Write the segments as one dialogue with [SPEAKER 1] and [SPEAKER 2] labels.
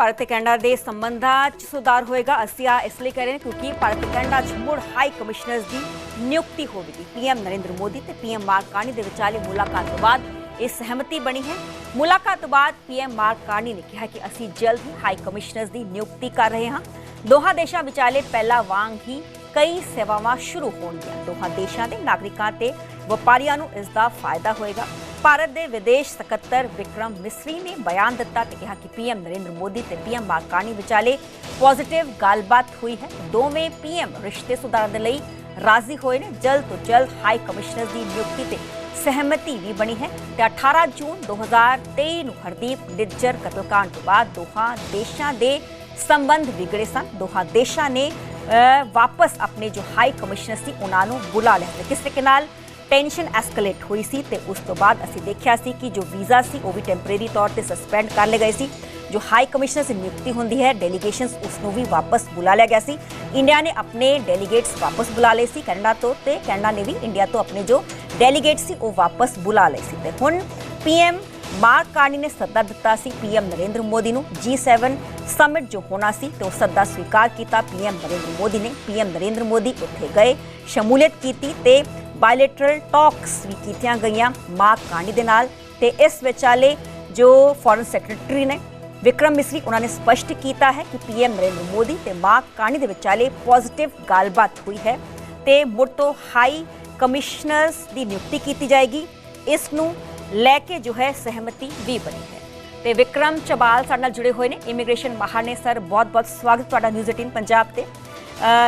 [SPEAKER 1] ਭਾਰਤ ਤੇ ਕੈਨੇਡਾ ਦੇ ਸੰਬੰਧਾਂ 'ਚ ਸੁਧਾਰ ਹੋਏਗਾ। ਅਸੀਂ ਇਸ ਲਈ ਕਹਿ ਰਹੇ ਹਾਂ ਕਿਉਂਕਿ ਭਾਰਤ ਤੇ ਕੈਨੇਡਾ 'ਚ ਮੁੜ ਹਾਈ ਕਮਿਸ਼ਨਰਸ ਦੀ ਨਿਯੁਕਤੀ ਹੋਵੇਗੀ। ਪੀਐਮ ਨਰਿੰਦਰ ਮੋਦੀ ਤੇ ਪੀਐਮ ਮਾਰਕ ਕਾਰਨੀ ਦੇ ਵਿਚਾਲੇ ਮੁਲਾਕਾਤ ਤੋਂ ਬਾਅਦ ਇਹ ਸਹਿਮਤੀ ਬਣੀ ਹੈ। ਮੁਲਾਕਾਤ ਤੋਂ ਬਾਅਦ ਪੀਐਮ ਮਾਰਕ ਕਾਰਨੀ ਨੇ ਕਿਹਾ ਕਿ ਅਸੀਂ ਜਲਦ ਹੀ ਹਾਈ ਕਮਿਸ਼ਨਰਸ ਦੀ ਨਿਯੁਕਤੀ ਕਰ ਰਹੇ ਹਾਂ। ਦੋਹਾਂ ਦੇਸ਼ਾਂ ਵਿਚਾਲੇ ਪਹਿਲਾ ਵਾਂਗ ਹੀ ਕਈ ਸੇਵਾਵਾਂ ਸ਼ੁਰੂ ਹੋਣਗੀਆਂ। ਦੋਹਾਂ ਦੇਸ਼ਾਂ ਦੇ ਨਾਗਰਿਕਾਂ ਤੇ ਵਪਾਰੀਆਂ ਨੂੰ ਇਸ ਦਾ ਫਾਇਦਾ ਹੋਏਗਾ। ਭਾਰਤ ਦੇ ਵਿਦੇਸ਼ ਸਕੱਤਰ ਵਿਕਰਮ ਮਿਸਰੀ ਨੇ ਬਿਆਨ ਦਿੱਤਾ ਤੇ ਕਿਹਾ ਕਿ ਪੀਐਮ ਨਰਿੰਦਰ ਮੋਦੀ ਤੇ ਪੀਐਮ ਮਾਰਕਾਨੀ ਵਿਚਾਲੇ ਪੋਜ਼ਿਟਿਵ ਗੱਲਬਾਤ ਹੋਈ ਹੈ। ਦੋਵੇਂ ਪੀਐਮ ਰਿਸ਼ਤੇ ਸੁਧਾਰਨ ਦੇ ਲਈ ਰਾਜ਼ੀ ਹੋਏ ਨੇ। ਜਲਦ ਤੋਂ ਜਲਦ ਹਾਈ ਕਮਿਸ਼ਨਰ ਦੀ ਨਿਯੁਕਤੀ ਤੇ ਸਹਿਮਤੀ ਵੀ ਬਣੀ ਹੈ ਤੇ 18 ਜੂਨ 2023 ਨੂੰ ਹਰਦੀਪ ਨਿੱਜਰ ਕਤਲकांड ਤੋਂ ਬਾਅਦ ਦੋਹਾਂ ਦੇਸ਼ਾਂ ਦੇ ਸੰਬੰਧ ਵਿਗੜੇ ਸਨ। ਦੋਹਾਂ ਦੇਸ਼ਾਂ ਨੇ ਅ, ਵਾਪਸ ਆਪਣੇ ਜੋ ਹਾਈ ਕਮਿਸ਼ਨਰ ਸੀ ਉਹਨਾਂ ਨੂੰ ਬੁਲਾ ਲਿਆ। ਤੇ ਕਿਸ ਤਰੀਕੇ ਨਾਲ ਟੈਂਸ਼ਨ ਐਸਕੇਲੇਟ ਹੋਈ ਸੀ ਤੇ ਉਸ ਤੋਂ ਬਾਅਦ ਅਸੀਂ ਦੇਖਿਆ ਸੀ ਕਿ ਜੋ ਵੀਜ਼ਾ ਸੀ, ਉਹ ਵੀ ਟੈਂਪਰੇਰੀ ਤੌਰ ਤੇ ਸਸਪੈਂਡ ਕਰ ਲਏ ਗਏ ਸੀ। ਜੋ ਹਾਈ ਕਮਿਸ਼ਨਰ ਦੀ ਨਿਯੁਕਤੀ ਹੁੰਦੀ ਹੈ ਡੈਲੀਗੇਸ਼ਨਸ ਉਸ ਨੂੰ ਵੀ ਵਾਪਸ ਬੁਲਾ ਲਿਆ ਗਿਆ ਸੀ। ਇੰਡੀਆ ਨੇ ਆਪਣੇ ਡੈਲੀਗੇਟਸ ਵਾਪਸ ਬੁਲਾ ਲਏ ਸੀ ਕੈਨੇਡਾ ਤੋਂ ਤੇ ਕੈਨੇਡਾ ਨੇ ਵੀ ਇੰਡੀਆ ਤੋਂ ਆਪਣੇ ਜੋ ਡੈਲੀਗੇਟ ਸੀ, ਉਹ ਵਾਪਸ ਬੁਲਾ ਲਏ ਸੀ। ਤੇ ਹੁਣ ਪੀਐਮ ਮਾਰਕ ਕਾਰਨੀ ਨੇ ਸੱਦਾ ਦਿੱਤਾ ਸੀ ਪੀਐਮ ਨਰਿੰਦਰ ਮੋਦੀ ਨੂੰ। G7 ਸਮਿਟ ਜੋ ਹੋਣਾ ਸੀ ਤੇ ਉਹ ਸੱਦਾ ਸਵੀਕਾਰ ਕੀਤਾ। ਪੀਐਮ ਨਰਿੰਦਰ ਮੋਦੀ ਨੇ। ਪੀਐਮ ਨਰਿੰਦਰ ਮੋਦੀ ਉੱਥੇ ਗਏ, ਸ਼ਮੂਲੀਅਤ ਕੀਤੀ ਤੇ ਬਾਇਲੇਟਰਲ ਟਾਕਸ ਵੀ ਕੀਤੀਆਂ ਗਈਆਂ ਮਾਰਕ ਕਾਰਨੀ ਦੇ ਨਾਲ ਤੇ ਇਸ ਵਿਚਾਲੇ ਜੋ ਫੋਰਨ ਸੈਕਟਰੀ ਨੇ ਵਿਕਰਮ ਮਿਸਰੀ, ਉਹਨਾਂ ਨੇ ਸਪਸ਼ਟ ਕੀਤਾ ਹੈ ਕਿ ਪੀਐਮ ਨਰਿੰਦਰ ਮੋਦੀ ਤੇ ਮਾਰਕ ਕਾਰਨੀ ਦੇ ਵਿਚਾਲੇ ਪੋਜ਼ਿਟਿਵ ਗੱਲਬਾਤ ਹੋਈ ਹੈ ਤੇ ਮੁੜ ਤੋਂ ਹਾਈ ਕਮਿਸ਼ਨਰਸ ਦੀ ਨਿਯੁਕਤੀ ਕੀਤੀ ਜਾਏਗੀ। ਇਸ ਨੂੰ ਲੈ ਕੇ ਜੋ ਹੈ ਸਹਿਮਤੀ ਵੀ ਬਣੀ ਹੈ। ਤੇ ਵਿਕਰਮ ਚਬਾਲ ਸਾਡੇ ਨਾਲ ਜੁੜੇ ਹੋਏ ਨੇ। ਇਮੀਗ੍ਰੇਸ਼ਨ ਮਾਹਰ ਨੇ ਸਰ ਬਹੁਤ ਬਹੁਤ ਸਵਾਗਤ ਤੁਹਾਡਾ ਨਿਊਜ਼ 18 ਪੰਜਾਬ ਤੇ।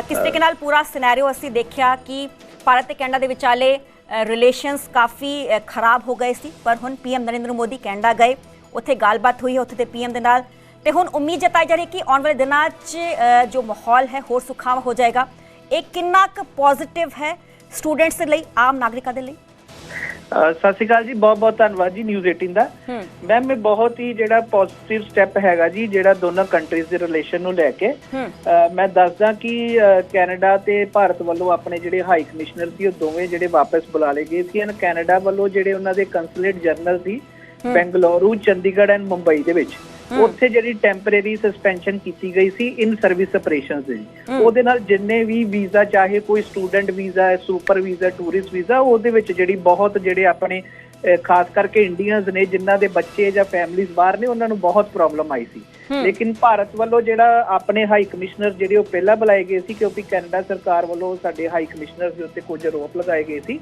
[SPEAKER 1] ਕਿਸ ਤਰੀਕੇ ਨਾਲ ਪੂਰਾ ਸਿਨੈਰੀਓ ਅਸੀਂ ਦੇਖਿਆ ਕਿ ਭਾਰਤ ਤੇ ਕੈਨੇਡਾ ਦੇ ਵਿਚਾਲੇ ਰਿਲੇਸ਼ਨਸ ਕਾਫੀ ਖਰਾਬ ਹੋ ਗਏ ਸੀ। ਪਰ ਹੁਣ ਪੀਐਮ ਨਰਿੰਦਰ ਮੋਦੀ ਕੈਨੇਡਾ ਗਏ। ਉੱਥੇ ਗੱਲਬਾਤ ਹੋਈ ਹੈ, ਉੱਥੇ ਤੇ ਪੀਐਮ ਦੇ ਨਾਲ। ਤੇ ਹੁਣ ਉਮੀਦ ਜਤਾਈ ਜਾ ਰਹੀ ਹੈ ਕਿ ਆਉਣ ਵਾਲੇ ਦਿਨਾਂ 'ਚ ਜੋ ਮਾਹੌਲ ਹੈ, ਹੋਰ ਸੁਖਾਵਾਂ ਹੋ ਜਾਏਗਾ। ਇਹ ਕਿੰਨਾ ਕੁ ਪੋਜ਼ਿਟਿਵ ਹੈ ਸਟੂਡੈਂਟਸ ਦੇ ਲਈ, ਆਮ ਨਾਗਰਿਕਾਂ ਦੇ ਲਈ?
[SPEAKER 2] ਸਤਿ ਸ਼੍ਰੀ ਅਕਾਲ ਜੀ ਬਹੁਤ ਬਹੁਤ ਧੰਨਵਾਦ ਜੀ ਨਿਊਜ਼ 18 ਦਾ। ਮੈਮ ਇਹ ਬਹੁਤ ਹੀ ਜਿਹੜਾ ਪੋਜ਼ਿਟਿਵ ਸਟੈਪ ਹੈਗਾ ਜੀ ਜਿਹੜਾ ਦੋਨਾਂ ਕੰਟਰੀਜ਼ ਦੇ ਰਿਲੇਸ਼ਨ ਨੂੰ ਲੈ ਕੇ। ਮੈਂ ਦੱਸਦਾ ਕਿ ਕੈਨੇਡਾ ਤੇ ਭਾਰਤ ਵੱਲੋਂ ਆਪਣੇ ਜਿਹੜੇ ਹਾਈ ਕਮਿਸ਼ਨਰ ਸੀ ਉਹ ਦੋਵੇਂ ਜਿਹੜੇ ਵਾਪਸ ਬੁਲਾ ਲਏ ਗਏ ਸੀ। ਐਨ ਕੈਨੇਡਾ ਵੱਲੋਂ ਜਿਹੜੇ ਉਹਨਾਂ ਦੇ ਕੰਸੂਲੇਟ ਜਨਰਲ ਸੀ ਬੈਂਗਲੁਰੂ ਚੰਡੀਗੜ੍ਹ ਐਂਡ ਮੁੰਬਈ ਦੇ ਵਿੱਚ। ਉੱਥੇ ਜਿਹੜੀ ਟੈਂਪਰੇਰੀ ਸਸਪੈਂਸ਼ਨ ਕੀਤੀ ਗਈ ਸੀ ਇਨ ਸਰਵਿਸ ਆਪਰੇਸ਼ਨਸ ਦੀ। ਉਹਦੇ ਨਾਲ ਜਿੰਨੇ ਵੀ ਵੀਜ਼ਾ ਚਾਹੇ ਕੋਈ ਸਟੂਡੈਂਟ ਵੀਜ਼ਾ ਹੈ ਸੁਪਰ ਵੀਜ਼ਾ ਟੂਰਿਸਟ ਵੀਜ਼ਾ ਉਹਦੇ ਵਿੱਚ ਜਿਹੜੀ ਬਹੁਤ ਜਿਹੜੇ ਆਪਣੇ ਖਾਸ ਕਰਕੇ ਇੰਡੀਅਨਸ ਨੇ ਜਿਨ੍ਹਾਂ ਦੇ ਬੱਚੇ ਜਾਂ ਫੈਮਿਲੀਜ਼ ਬਾਹਰ ਨੇ ਉਹਨਾਂ ਨੂੰ ਬਹੁਤ ਪ੍ਰੋਬਲਮ ਆਈ ਸੀ। ਲੇਕਿਨ ਭਾਰਤ ਵੱਲੋਂ ਜਿਹੜਾ ਆਪਣੇ ਹਾਈ ਕਮਿਸ਼ਨਰ ਜਿਹੜੇ ਉਹ ਪਹਿਲਾਂ ਬੁਲਾਏ ਗਏ ਸੀ ਕਿਉਂਕਿ ਕੈਨੇਡਾ ਸਰਕਾਰ ਵੱਲੋਂ ਸਾਡੇ ਹਾਈ ਕਮਿਸ਼ਨਰ ਦੇ ਉੱਤੇ ਕੁਝ ਆਰੋਪ ਲਗਾਏ ਗਏ ਸੀ।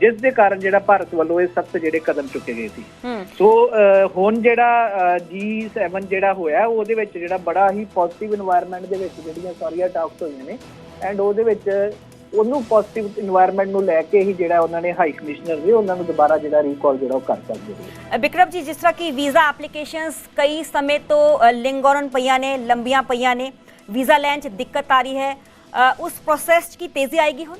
[SPEAKER 2] ਜਿਸ ਦੇ ਕਾਰਨ ਜਿਹੜਾ ਭਾਰਤ ਵੱਲੋਂ ਇਹ ਸਖਤ ਜਿਹੜੇ ਕਦਮ ਚੁੱਕੇ ਗਏ ਸੀ। ਸੋ ਹੁਣ ਜਿਹੜਾ G7 ਜਿਹੜਾ ਹੋਇਆ ਉਹਦੇ ਵਿੱਚ ਜਿਹੜਾ ਬੜਾ ਹੀ ਪੋਜ਼ਿਟਿਵ এনवायरमेंट ਦੇ ਵਿੱਚ ਜਿਹੜੀਆਂ ਸਾਰੀਆਂ ਟਾਕਸ ਹੋਈਆਂ ਨੇ ਐਂਡ ਉਹਦੇ ਵਿੱਚ ਉਹਨੂੰ ਪੋਜ਼ਿਟਿਵ এনवायरमेंट ਨੂੰ ਲੈ ਕੇ ਹੀ ਜਿਹੜਾ ਉਹਨਾਂ ਨੇ ਹਾਈ ਕਮਿਸ਼ਨਰ ਵੀ ਉਹਨਾਂ ਨੂੰ ਦੁਬਾਰਾ ਜਿਹੜਾ ਰੀਕਾਲ ਜਿਹੜਾ ਉਹ ਕਰ ਸਕਦੇ ਨੇ।
[SPEAKER 1] ਬਿਕਰਮ ਜੀ ਜਿਸ ਤਰ੍ਹਾਂ ਕਿ ਵੀਜ਼ਾ ਐਪਲੀਕੇਸ਼ਨਸ ਕਈ ਸਮੇਂ ਤੋਂ ਲਿੰਗੋਰਨ ਪਈਆਂ ਨੇ ਲੰਬੀਆਂ ਪਈਆਂ ਨੇ ਵੀਜ਼ਾ ਲੈਣ 'ਚ ਦਿੱਕਤ ਆ ਰਹੀ ਹੈ। ਉਸ ਪ੍ਰੋਸੈਸ ਕੀ ਤੇਜ਼ੀ ਆਏਗੀ ਹੁਣ?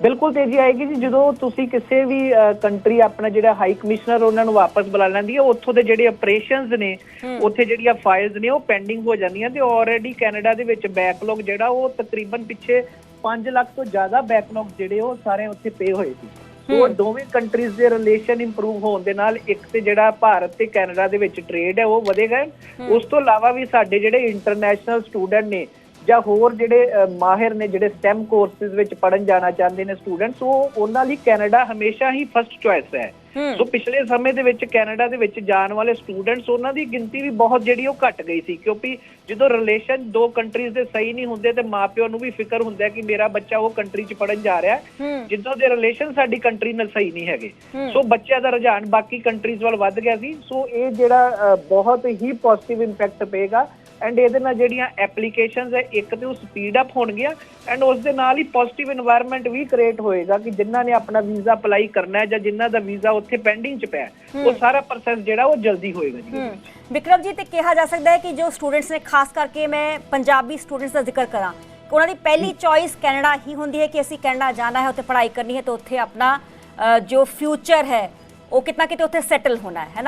[SPEAKER 2] ਬਿਲਕੁਲ ਤੇਜ਼ੀ ਆਏਗੀ ਜੀ। ਜਦੋਂ ਤੁਸੀਂ ਕਿਸੇ ਵੀ ਕੰਟਰੀ ਆਪਣਾ ਜਿਹੜਾ ਹਾਈ ਕਮਿਸ਼ਨਰ ਉਹਨਾਂ ਨੂੰ ਵਾਪਸ ਬੁਲਾ ਲੈਂਦੀ ਹੈ ਉੱਥੋਂ ਦੇ ਜਿਹੜੇ ਆਪਰੇਸ਼ਨਸ ਨੇ ਉੱਥੇ ਜਿਹੜੀਆਂ ਫਾਈਲਸ ਨੇ ਉਹ ਪੈਂਡਿੰਗ ਹੋ ਜਾਂਦੀਆਂ ਤੇ ਆਲਰੇਡੀ ਕੈਨੇਡਾ ਦੇ ਵਿੱਚ ਬੈਕਲੌਗ ਜਿਹੜਾ ਉਹ ਤਕਰੀਬਨ ਪਿੱਛੇ 5 ਲੱਖ ਤੋਂ ਜ਼ਿਆਦਾ ਬੈਕਲੌਗ ਜਿਹੜੇ ਉਹ ਸਾਰੇ ਉੱਥੇ ਪੇ ਹੋਏ ਸੀ। ਸੋ ਉਹ ਦੋਵੇਂ ਕੰਟਰੀਜ਼ ਦੇ ਰਿਲੇਸ਼ਨ ਇੰਪਰੂਵ ਹੋਣ ਦੇ ਨਾਲ ਇੱਕ ਤੇ ਜਿਹੜਾ ਭਾਰਤ ਤੇ ਕੈਨੇਡਾ ਦੇ ਵਿੱਚ ਟ੍ਰੇਡ ਹੈ ਉਹ ਵਧੇਗਾ ਉਸ ਤੋਂ ਇਲਾਵਾ ਵੀ ਸਾਡੇ ਜਿਹੜੇ ਇੰਟਰਨੈਸ਼ਨਲ ਸਟੂਡੈਂਟ ਨੇ ਜਾਂ ਹੋਰ ਜਿਹੜੇ ਮਾਹਿਰ ਨੇ ਜਿਹੜੇ STEM ਕੋਰਸਿਸ ਵਿੱਚ ਪੜਨ ਜਾਣਾ ਚਾਹੁੰਦੇ ਨੇ ਸਟੂਡੈਂਟਸ ਉਹ ਉਹਨਾਂ ਲਈ ਕੈਨੇਡਾ ਹਮੇਸ਼ਾ ਹੀ ਫਰਸਟ ਚੁਆਇਸ ਹੈ। ਸੋ ਪਿਛਲੇ ਸਮੇਂ ਦੇ ਵਿੱਚ ਕੈਨੇਡਾ ਦੇ ਵਿੱਚ ਜਾਣ ਵਾਲੇ ਸਟੂਡੈਂਟਸ ਉਹਨਾਂ ਦੀ ਗਿਣਤੀ ਵੀ ਬਹੁਤ ਜਿਹੜੀ ਉਹ ਘਟ ਗਈ ਸੀ ਕਿਉਂਕਿ ਜਦੋਂ ਰਿਲੇਸ਼ਨ ਦੋ ਕੰਟਰੀਜ਼ ਦੇ ਸਹੀ ਨਹੀਂ ਹੁੰਦੇ ਤੇ ਮਾਪਿਓ ਨੂੰ ਵੀ ਫਿਕਰ ਹੁੰਦਾ ਕਿ ਮੇਰਾ ਬੱਚਾ ਉਹ ਕੰਟਰੀ 'ਚ ਪੜਨ ਜਾ ਰਿਹਾ ਜਿੱਦੋਂ ਦੇ ਰਿਲੇਸ਼ਨ ਸਾਡੀ ਕੰਟਰੀ ਨਾਲ ਸਹੀ ਨਹੀਂ ਹੈਗੇ। ਸੋ ਬੱਚਿਆਂ ਦਾ ਰੁਝਾਨ ਬਾਕੀ ਕੰਟਰੀਜ਼ ਵੱਲ ਵੱਧ ਗਿਆ ਸੀ। ਸੋ ਇਹ ਜਿਹੜਾ ਬਹੁਤ ਹੀ ਪੋਜ਼ਿਟਿਵ ਇੰਪੈਕਟ ਪਏਗਾ। ਐਂਡ ਇਹਦੇ ਨਾਲ ਜਿਹੜੀਆਂ ਐਪਲੀਕੇਸ਼ਨਸ ਹੈ ਇੱਕ ਤੇ ਉਹ ਸਪੀਡ ਅਪ ਹੋਣਗੀਆਂ ਐਂਡ ਉਸ ਦੇ ਨਾਲ ਹੀ ਪੋਜ਼ਿਟਿਵ এনवायरमेंट ਵੀ ਕ੍ਰੀਏਟ ਹੋਏਗਾ ਕਿ ਜਿਨ੍ਹਾਂ ਨੇ ਆਪਣਾ ਵੀਜ਼ਾ ਅਪਲਾਈ ਕਰਨਾ ਹੈ ਜਾਂ ਜਿਨ੍ਹਾਂ ਦਾ ਵੀਜ਼ਾ ਉੱਥੇ ਪੈਂਡਿੰਗ ਚ ਪਿਆ ਉਹ ਸਾਰਾ ਪ੍ਰੋਸੈਸ ਜਿਹੜਾ ਉਹ ਜਲਦੀ ਹੋਏਗਾ ਜੀ।
[SPEAKER 1] ਵਿਕਰਮ ਜੀ ਤੇ ਕਿਹਾ ਜਾ ਸਕਦਾ ਹੈ ਕਿ ਜੋ ਸਟੂਡੈਂਟਸ ਨੇ ਖਾਸ ਕਰਕੇ ਮੈਂ ਪੰਜਾਬੀ ਸਟੂਡੈਂਟਸ ਦਾ ਜ਼ਿਕਰ ਕਰਾਂ ਉਹਨਾਂ ਦੀ ਪਹਿਲੀ ਚੋਇਸ ਕੈਨੇਡਾ ਹੀ ਹੁੰਦੀ ਹੈ ਕਿ ਅਸੀਂ ਕੈਨੇਡਾ ਜਾਣਾ ਹੈ ਉੱਥੇ ਪੜ੍ਹਾਈ ਕਰਨੀ ਹੈ ਤੇ ਉੱਥੇ ਆਪਣਾ ਜੋ ਫਿਊਚਰ ਹੈ ਉਹ ਕਿਤਨਾ ਕਿਤੇ ਉੱਥੇ ਸੈਟਲ ਹੋਣਾ ਹੈ ਹੈ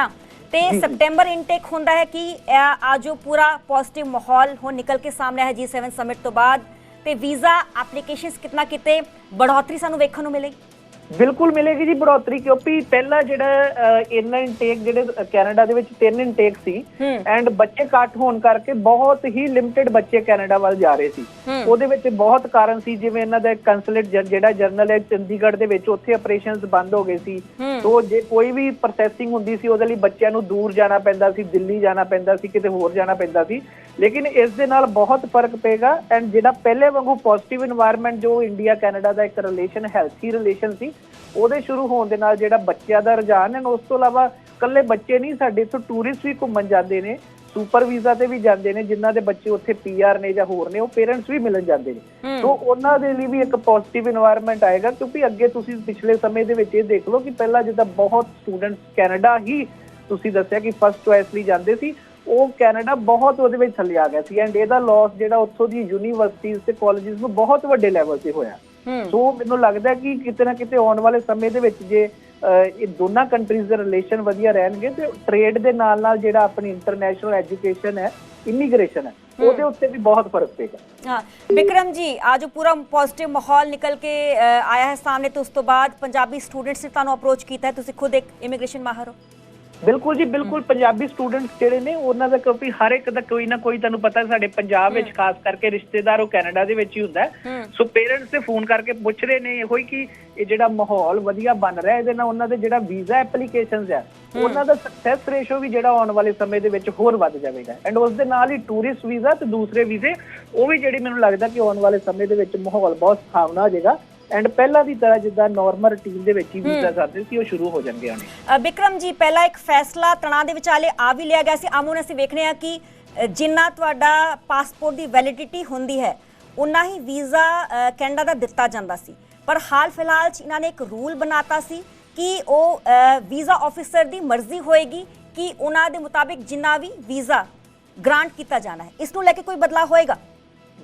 [SPEAKER 1] ਤੇ ਸਪਟੈਂਬਰ ਇਨਟੇਕ ਹੁੰਦਾ ਹੈ ਕਿ ਆ ਜੋ ਪੂਰਾ ਪੋਜ਼ਿਟਿਵ ਮਾਹੌਲ ਹੋ ਨਿਕਲ ਕੇ ਸਾਹਮਣੇ ਹੈ G7 ਸਮਿਟ ਤੋਂ ਬਾਅਦ। ਤੇ ਵੀਜ਼ਾ ਐਪਲੀਕੇਸ਼ਨਸ ਕਿਤਨਾ ਕਿਤੇ ਬੜੋਤਰੀ ਸਾਨੂੰ ਵੇਖਣ ਨੂੰ ਮਿਲੇਗੀ
[SPEAKER 2] ਬਿਲਕੁਲ ਮਿਲੇਗੀ ਜੀ ਬੜੋਤਰੀ ਕਿਉਂਕਿ ਪਹਿਲਾਂ ਜਿਹੜਾ ਇੰਨਾ ਇਨਟੇਕ ਜਿਹੜੇ ਕੈਨੇਡਾ ਦੇ ਵਿੱਚ ਤਿੰਨ ਇਨਟੇਕ ਸੀ। ਐਂਡ ਬੱਚੇ ਕੱਟ ਹੋਣ ਕਰਕੇ ਬਹੁਤ ਹੀ ਲਿਮਿਟਿਡ ਬੱਚੇ ਕੈਨੇਡਾ ਵੱਲ ਜਾ ਰਹੇ ਸੀ। ਉਹਦੇ ਵਿੱਚ ਬਹੁਤ ਕਾਰਨ ਸੀ ਜਿਵੇਂ ਇਹਨਾਂ ਦਾ ਕੰਸਲੇਟ ਜਿਹੜਾ ਜਰਨਲ ਹੈ ਚੰਡੀਗੜ੍ਹ ਦੇ ਵਿੱਚ ਉੱਥੇ ਆਪਰੇਸ਼ਨਸ ਬੰਦ ਹੋ ਗਏ ਸੀ। ਤੋਂ ਜੇ ਕੋਈ ਵੀ ਪ੍ਰੋਸੈਸਿੰਗ ਹੁੰਦੀ ਸੀ ਉਹਦੇ ਲਈ ਬੱਚਿਆਂ ਨੂੰ ਦੂਰ ਜਾਣਾ ਪੈਂਦਾ ਸੀ ਦਿੱਲੀ ਜਾਣਾ ਪੈਂਦਾ ਸੀ ਕਿਤੇ ਹੋਰ ਜਾਣਾ ਪੈਂਦਾ ਸੀ। ਲੇਕਿਨ ਇਸ ਦੇ ਨਾਲ ਬਹੁਤ ਫ਼ਰਕ ਪਏਗਾ। ਐਂਡ ਜਿਹੜਾ ਪਹਿਲੇ ਵਾਂਗੂ ਪੋਜ਼ਿਟਿਵ এনवायरमेंट ਜੋ ਇੰਡੀਆ ਕੈਨੇਡਾ ਦਾ ਇੱਕ ਰਿਲੇਸ਼ਨ ਹੈਲਥੀ ਰਿਲੇਸ਼ਨ ਸੀ ਉਹਦੇ ਸ਼ੁਰੂ ਹੋਣ ਦੇ ਨਾਲ ਜਿਹੜਾ ਬੱਚਿਆਂ ਦਾ ਰੁਝਾਨ ਹੈ ਉਸ ਤੋਂ ਇਲਾਵਾ ਕੱਲੇ ਬੱਚੇ ਨਹੀਂ ਸਾਡੇ ਇੱਥੋਂ ਟੂਰਿਸਟ ਵੀ ਘੁੰਮਣ ਜਾਂਦੇ ਨੇ ਸੁਪਰ ਵੀਜ਼ਾ ਤੇ ਵੀ ਜਾਂਦੇ ਨੇ ਜਿਨ੍ਹਾਂ ਦੇ ਬੱਚੇ ਉੱਥੇ ਪੀਆਰ ਨੇ ਜਾਂ ਹੋਰ ਨੇ ਉਹ ਪੇਰੈਂਟਸ ਵੀ ਮਿਲਣ ਜਾਂਦੇ ਨੇ। ਸੋ ਉਹਨਾਂ ਦੇ ਲਈ ਵੀ ਇੱਕ ਪੋਜ਼ਿਟਿਵ এনवायरमेंट ਆਏਗਾ ਕਿਉਂਕਿ ਅੱਗੇ ਤੁਸੀਂ ਪਿਛਲੇ ਸਮੇਂ ਦੇ ਵਿੱਚ ਇਹ ਦੇਖ ਲਓ ਕਿ ਪਹਿਲਾਂ ਜਿੱਦਾਂ ਬਹੁਤ ਸਟੂਡੈਂਟਸ ਕੈਨੇਡਾ ਹੀ ਤੁਸੀਂ ਦੱਸਿਆ ਕਿ ਫਸਟ ਚੁਆਇਸ ਲਈ ਜਾਂਦੇ ਸੀ ਉਹ ਕੈਨੇਡਾ ਬਹੁਤ ਉਹਦੇ ਵਿੱਚ ਥੱਲੇ ਆ ਗਿਆ ਸੀ। ਐਂਡ ਇਹਦਾ ਲਾਸ ਜਿਹੜਾ ਉੱਥੋਂ ਦੀ ਯੂਨੀਵਰਸਿਟੀਆਂ ਤੇ ਕਾਲਜਸ ਨੂੰ ਬਹੁਤ ਵੱਡੇ ਲੈਵਲ ਤੇ ਹੋਇਆ। ਸੋ ਮੈਨੂੰ ਲੱਗਦਾ ਕਿ ਕਿਤੇ ਨਾ ਕਿਤੇ ਆਉਣ ਵਾਲੇ ਸਮੇਂ ਦੇ ਵਿੱਚ ਜੇ ਇਹ ਦੋਨਾਂ ਕੰਟਰੀਜ਼ ਦੇ ਰਿਲੇਸ਼ਨ ਵਧੀਆ ਰਹਿਣਗੇ ਤੇ ਟ੍ਰੇਡ ਦੇ ਨਾਲ ਨਾਲ ਜਿਹੜਾ ਆਪਣੀ ਇੰਟਰਨੈਸ਼ਨਲ ਐਜੂਕੇਸ਼ਨ ਹੈ ਇਮੀਗ੍ਰੇਸ਼ਨ ਹੈ ਉਹਦੇ ਉੱਤੇ ਵੀ ਬਹੁਤ ਫ਼ਰਕ ਪਏਗਾ।
[SPEAKER 1] ਹਾਂ ਵਿਕਰਮ ਜੀ ਅੱਜ ਪੂਰਾ ਪੋਜ਼ਿਟਿਵ ਮਾਹੌਲ ਨਿਕਲ ਕੇ ਆਇਆ ਹੈ ਸਾਹਮਣੇ ਤੇ ਉਸ ਤੋਂ ਬਾਅਦ ਪੰਜਾਬੀ ਸਟੂਡੈਂਟਸ ਨੇ ਤੁਹਾਨੂੰ ਅਪਰੋਚ ਕੀਤਾ ਤੁਸੀਂ ਖੁਦ ਇੱਕ ਇਮੀਗ੍ਰੇਸ਼ਨ ਮਾਹਰ ਹੋ।
[SPEAKER 2] ਬਿਲਕੁਲ ਜੀ ਬਿਲਕੁਲ ਪੰਜਾਬੀ ਸਟੂਡੈਂਟਸ ਜਿਹੜੇ ਨੇ ਉਹਨਾਂ ਦਾ ਕਿਉਂਕਿ ਹਰ ਇੱਕ ਦਾ ਕੋਈ ਨਾ ਕੋਈ ਤੁਹਾਨੂੰ ਪਤਾ ਸਾਡੇ ਪੰਜਾਬ ਵਿੱਚ ਖਾਸ ਕਰਕੇ ਰਿਸ਼ਤੇਦਾਰ ਉਹ ਕੈਨੇਡਾ ਦੇ ਵਿੱਚ ਹੀ ਹੁੰਦਾ। ਸੋ ਪੇਰੈਂਟਸ ਤੇ ਫੋਨ ਕਰਕੇ ਪੁੱਛ ਰਹੇ ਨੇ ਇਹੋ ਹੀ ਕਿ ਇਹ ਜਿਹੜਾ ਮਾਹੌਲ ਵਧੀਆ ਬਣ ਰਿਹਾ ਇਹਦੇ ਨਾਲ ਉਹਨਾਂ ਦੇ ਜਿਹੜਾ ਵੀਜ਼ਾ ਐਪਲੀਕੇਸ਼ਨਸ ਹੈ। ਉਹਨਾਂ ਦਾ ਸਕਸੈਸ ਰੇਸ਼ੋ ਵੀ ਜਿਹੜਾ ਆਉਣ ਵਾਲੇ ਸਮੇਂ ਦੇ ਵਿੱਚ ਹੋਰ ਵੱਧ ਜਾਵੇਗਾ। ਐਂਡ ਉਸ ਦੇ ਨਾਲ ਹੀ ਟੂਰਿਸਟ ਵੀਜ਼ਾ ਤੇ ਦੂਸਰੇ ਵੀਜ਼ੇ ਉਹ ਵੀ ਜਿਹੜੀ ਮੈਨੂੰ ਲੱਗਦਾ ਕਿ ਆਉਣ ਵਾਲੇ ਸਮੇਂ ਦੇ ਵਿੱਚ ਮਾਹੌਲ ਬਹੁਤ ਸੁਹਾਵਣਾ ਹੋ ਜਾਏਗਾ। ਐਂਡ ਪਹਿਲਾਂ ਦੀ ਤਰ੍ਹਾਂ ਜਿੱਦਾਂ ਨਾਰਮਲ ਰੂਟੀਨ ਦੇ ਵਿੱਚ ਹੀ ਵੀਜ਼ਾ ਕਰਦੇ ਸੀ ਉਹ ਸ਼ੁਰੂ ਹੋ ਜਾਣਗੇ ਆਉਣੇ
[SPEAKER 1] ਅ, ਵਿਕਰਮ ਜੀ ਪਹਿਲਾ ਇੱਕ ਫੈਸਲਾ ਤਣਾਅ ਦੇ ਵਿਚਾਲੇ ਆ ਵੀ ਲਿਆ ਗਿਆ ਸੀ। ਆਮੋ ਅਸੀਂ ਵੇਖਨੇ ਆ ਕਿ ਜਿੰਨਾ ਤੁਹਾਡਾ ਪਾਸਪੋਰਟ ਦੀ ਵੈਲਿਡਿਟੀ ਹੁੰਦੀ ਹੈ ਉਨਾ ਹੀ ਵੀਜ਼ਾ ਕੈਨੇਡਾ ਦਾ ਦਿੱਤਾ ਜਾਂਦਾ ਸੀ। ਪਰ ਹਾਲ ਫਿਲਹਾਲ ਚ ਇਹਨਾਂ ਨੇ ਇੱਕ ਰੂਲ ਬਣਾਤਾ ਸੀ ਕਿ ਉਹ ਵੀਜ਼ਾ ਆਫੀਸਰ ਦੀ ਮਰਜ਼ੀ ਹੋਏਗੀ ਕਿ ਉਹਨਾਂ ਦੇ ਮੁਤਾਬਿਕ ਜਿੰਨਾ ਵੀ ਵੀਜ਼ਾ ਗ੍ਰਾਂਟ ਕੀਤਾ ਜਾਣਾ ਹੈ। ਇਸ ਨੂੰ ਲੈ ਕੇ ਕੋਈ ਬਦਲਾਅ ਹੋਏਗਾ?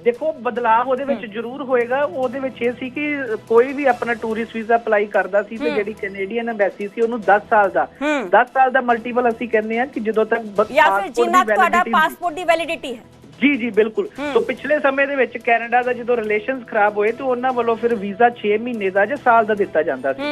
[SPEAKER 2] ਦੇਖੋ ਬਦਲਾਅ ਉਹਦੇ ਵਿੱਚ ਜ਼ਰੂਰ ਹੋਏਗਾ। ਉਹਦੇ ਵਿੱਚ ਇਹ ਸੀ ਕਿ ਕੋਈ ਵੀ ਆਪਣਾ ਟੂਰਿਸਟ ਵੀਜ਼ਾ ਅਪਲਾਈ ਕਰਦਾ ਸੀ ਤੇ ਜਿਹੜੀ ਕੈਨੇਡੀਅਨ ਐਮਬੈਸੀ ਸੀ ਉਹਨੂੰ 10 ਸਾਲ ਦਾ।
[SPEAKER 1] ਹੂੰ।
[SPEAKER 2] 10 ਸਾਲ ਦਾ ਮਲਟੀਪਲ ਅਸੀਂ ਕਹਿੰਦੇ ਆ ਕਿ ਜਦੋਂ ਤੱਕ
[SPEAKER 1] ਜਾਂ ਫਿਰ ਜਿੰਨਾ ਤੁਹਾਡਾ ਪਾਸਪੋਰਟ ਦੀ ਵੈਲਿਡਿਟੀ ਹੈ।
[SPEAKER 2] ਜੀ ਜੀ ਬਿਲਕੁਲ। ਸੋ ਪਿਛਲੇ ਸਮੇਂ ਦੇ ਵਿੱਚ ਕੈਨੇਡਾ ਦਾ ਜਦੋਂ ਰਿਲੇਸ਼ਨਸ ਖਰਾਬ ਹੋਏ ਤੇ ਉਹਨਾਂ ਵੱਲੋਂ ਫਿਰ ਵੀਜ਼ਾ 6 ਮਹੀਨੇ ਦਾ ਜਾਂ ਸਾਲ ਦਾ ਦਿੱਤਾ ਜਾਂਦਾ ਸੀ।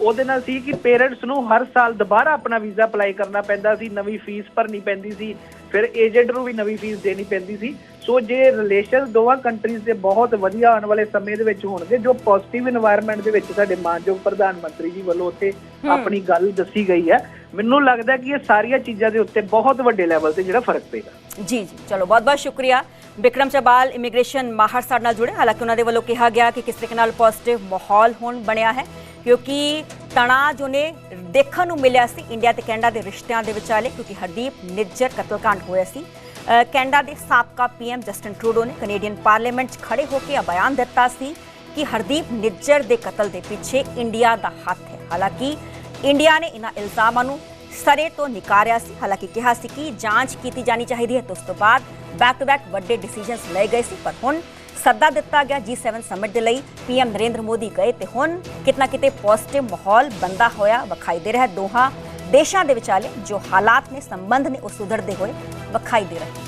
[SPEAKER 2] ਉਹਦੇ ਨਾਲ ਸੀ ਕਿ ਪੇਰੈਂਟਸ ਨੂੰ ਹਰ ਸਾਲ ਦੁਬਾਰਾ ਆਪਣਾ ਵੀਜ਼ਾ ਅਪਲਾਈ ਕਰਨਾ ਪੈਂਦਾ ਸੀ। ਨਵੀਂ ਫੀਸ ਭਰਨੀ ਪੈਂਦੀ ਸੀ। ਫਿਰ ਏਜੰਟ ਨੂੰ ਵੀ ਨਵੀਂ ਫੀਸ ਦੇਣੀ ਪੈਂਦੀ ਸੀ। ਸੋ ਜੇ ਰਿਲੇਸ਼ਨ ਦੋਵਾਂ ਕੰਟਰੀਜ਼ ਦੇ ਬਹੁਤ ਵਧੀਆ ਆਉਣ ਵਾਲੇ ਸਮੇਂ ਦੇ ਵਿੱਚ ਹੋਣਗੇ ਜੋ ਪੋਜ਼ਿਟਿਵ এনवायरमेंट ਦੇ ਵਿੱਚ ਸਾਡੇ ਮਾਨਯੋਗ ਪ੍ਰਧਾਨ ਮੰਤਰੀ ਜੀ ਵੱਲੋਂ ਉੱਥੇ ਆਪਣੀ ਗੱਲ ਦੱਸੀ ਗਈ ਹੈ ਮੈਨੂੰ ਲੱਗਦਾ ਕਿ ਇਹ ਸਾਰੀਆਂ ਚੀਜ਼ਾਂ ਦੇ ਉੱਤੇ ਬਹੁਤ ਵੱਡੇ ਲੈਵਲ ਤੇ ਜਿਹੜਾ ਫ਼ਰਕ ਪਏਗਾ।
[SPEAKER 1] ਜੀ ਜੀ ਚਲੋ ਬਹੁਤ ਬਹੁਤ ਸ਼ੁਕਰੀਆ। ਵਿਕਰਮ ਚਬਾਲ ਇਮੀਗ੍ਰੇਸ਼ਨ ਮਾਹਰ ਸਾਡੇ ਨਾਲ ਜੁੜੇ। ਹਾਲਾਂਕਿ ਉਹਨਾਂ ਦੇ ਵੱਲੋਂ ਕਿਹਾ ਗਿਆ ਕਿ ਕਿਸ ਤਰੀਕੇ ਨਾਲ ਪੋਜ਼ਿਟਿਵ ਮਾਹੌਲ ਹੁਣ ਬਣਿਆ ਹੈ ਕਿਉਂਕਿ ਤਣਾਅ ਜੋ ਨੇ ਦੇਖਣ ਨੂੰ ਮਿਲਿਆ ਸੀ ਇੰਡੀਆ ਤੇ ਕੈਨੇਡਾ ਦੇ ਰਿਸ਼ਤਿਆਂ ਦੇ ਵਿਚਾਲੇ ਕਿਉਂਕਿ ਹਰਦੀਪ ਨਿੱਜਰ ਕਤਲकांड ਹੋਇਆ ਸੀ। ਕੈਨੇਡਾ ਦੇ ਸਾਬਕਾ ਪੀਐਮ ਜਸਟਨ ਟਰੂਡੋ ਨੇ ਕੈਨੇਡੀਅਨ ਪਾਰਲੀਮੈਂਟ 'ਚ ਖੜੇ ਹੋ ਕੇ ਬਿਆਨ ਦਿੱਤਾ ਸੀ ਕਿ ਹਰਦੀਪ ਨਿੱਜਰ ਦੇ ਕਤਲ ਦੇ ਪਿੱਛੇ ਇੰਡੀਆ ਦਾ ਹੱਥ ਹੈ। ਹਾਲਾਂਕਿ ਇੰਡੀਆ ਨੇ ਇਹਨਾਂ ਇਲਜ਼ਾਮਾਂ ਨੂੰ ਸਰੇ ਤੋਂ ਨਿਕਾਰਿਆ ਸੀ। ਹਾਲਾਂਕਿ ਕਿਹਾ ਸੀ ਕਿ ਜਾਂਚ ਕੀਤੀ ਜਾਣੀ ਚਾਹੀਦੀ ਹੈ ਤੇ ਉਸ ਤੋਂ ਬਾਅਦ ਬੈਕ ਟੂ ਬੈਕ ਵੱਡੇ ਡਿਸੀਜਨਸ ਲਏ ਗਏ ਸੀ। ਪਰ ਹੁਣ ਸੱਦਾ ਦਿੱਤਾ ਗਿਆ G7 ਸਮਿਟ ਦੇ ਲਈ। ਪੀਐਮ ਨਰਿੰਦਰ ਮੋਦੀ ਗਏ ਤੇ ਹੁਣ ਕਿਤਨਾ ਕਿਤੇ ਪੋਜ਼ਿਟਿਵ ਮਾਹੌਲ ਬੰਦਾ ਹੋਇਆ ਵਿਖਾਈ ਦੇ ਰਿਹਾ ਦੋਹਾਂ ਦੇਸ਼ਾਂ ਦੇ ਵਿਚਾਲੇ ਜੋ ਹਾਲਾਤ ਨੇ, ਸੰਬੰਧ ਨੇ, ਉਹ ਸੁਧਰਦੇ ਹੋਏ
[SPEAKER 3] बखाई दे
[SPEAKER 4] रही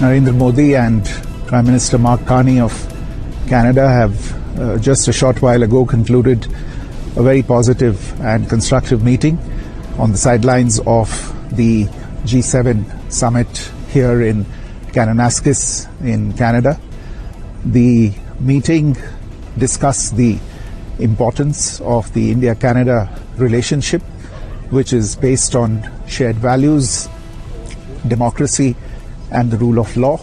[SPEAKER 4] Narendra Modi and Prime Minister Mark Carney of Canada have uh, just a short while ago concluded a very positive and constructive meeting on the sidelines of the G7 summit here in Kananaskis in Canada. The meeting discussed the importance of the India Canada relationship which is based on shared values, democracy and the rule of law,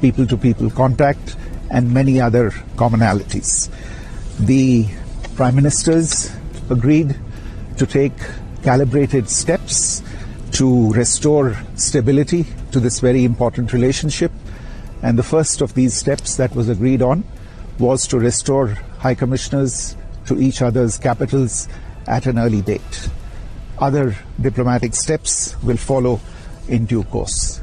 [SPEAKER 4] people to people contact, and many other commonalities. The Prime Ministers agreed to take calibrated steps to restore stability to this very important relationship. And the first of these steps that was agreed on was to restore High Commissioners to each other's capitals at an early date. Other diplomatic steps will follow in due course.